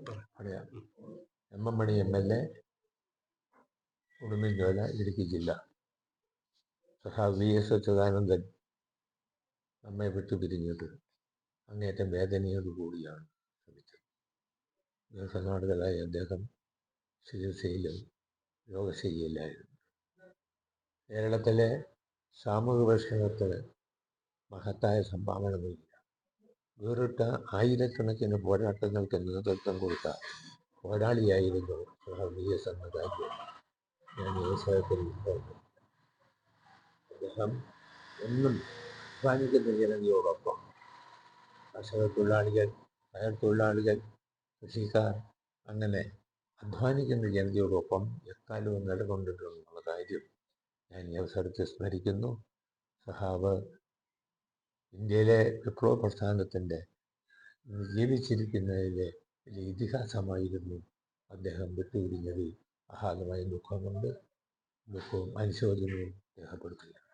M M Mani M L A Udumbanchola Idukki ജില്ല. സഹാ V S Achuthanandan നമ്മെ വിട്ടുപിരിഞ്ഞത് അങ്ങേറ്റം വേദനയോടുകൂടിയാണ് ശ്രമിച്ചത്. ദീർഘനാളുകളായി അദ്ദേഹം ചികിത്സയിലും യോഗശൈലിയിലായിരുന്നു കേരളത്തിലെ സാമൂഹിക പരിഷ്കരണത്തിന് മഹത്തായ സംഭാവന നൽകിയ വേറിട്ട ആയിരക്കണക്കിന് പോരാട്ടങ്ങൾക്ക് നേതൃത്വം കൊടുത്ത പോരാളിയായിരുന്നു വി എസ് ഞാൻ അവസരത്തിൽ ഓർക്കുന്നു അദ്ദേഹം എന്നും അധ്വാനിക്കുന്ന ജനതയോടൊപ്പം കർഷക തൊഴിലാളികൾ കയർ തൊഴിലാളികൾ കൃഷിക്കാർ അങ്ങനെ അധ്വാനിക്കുന്ന ജനതയോടൊപ്പം എക്കാലവും നിലകൊണ്ടിട്ടുണ്ടെന്നുള്ള കാര്യം ഞാൻ ഈ അവസരത്തിൽ സ്മരിക്കുന്നു. സഹാബ് ഇന്ത്യയിലെ വിപ്ലവ പ്രസ്ഥാനത്തിന്റെ ജീവിച്ചിരിക്കുന്നതിലെ വലിയ ഇതിഹാസമായിരുന്നു അദ്ദേഹം വിട്ടുപിരിഞ്ഞതിൽ അഗാധമായ ദുഃഖമുണ്ട് ദുഃഖവും അനുശോചനവും രേഖപ്പെടുത്തുകയാണ്.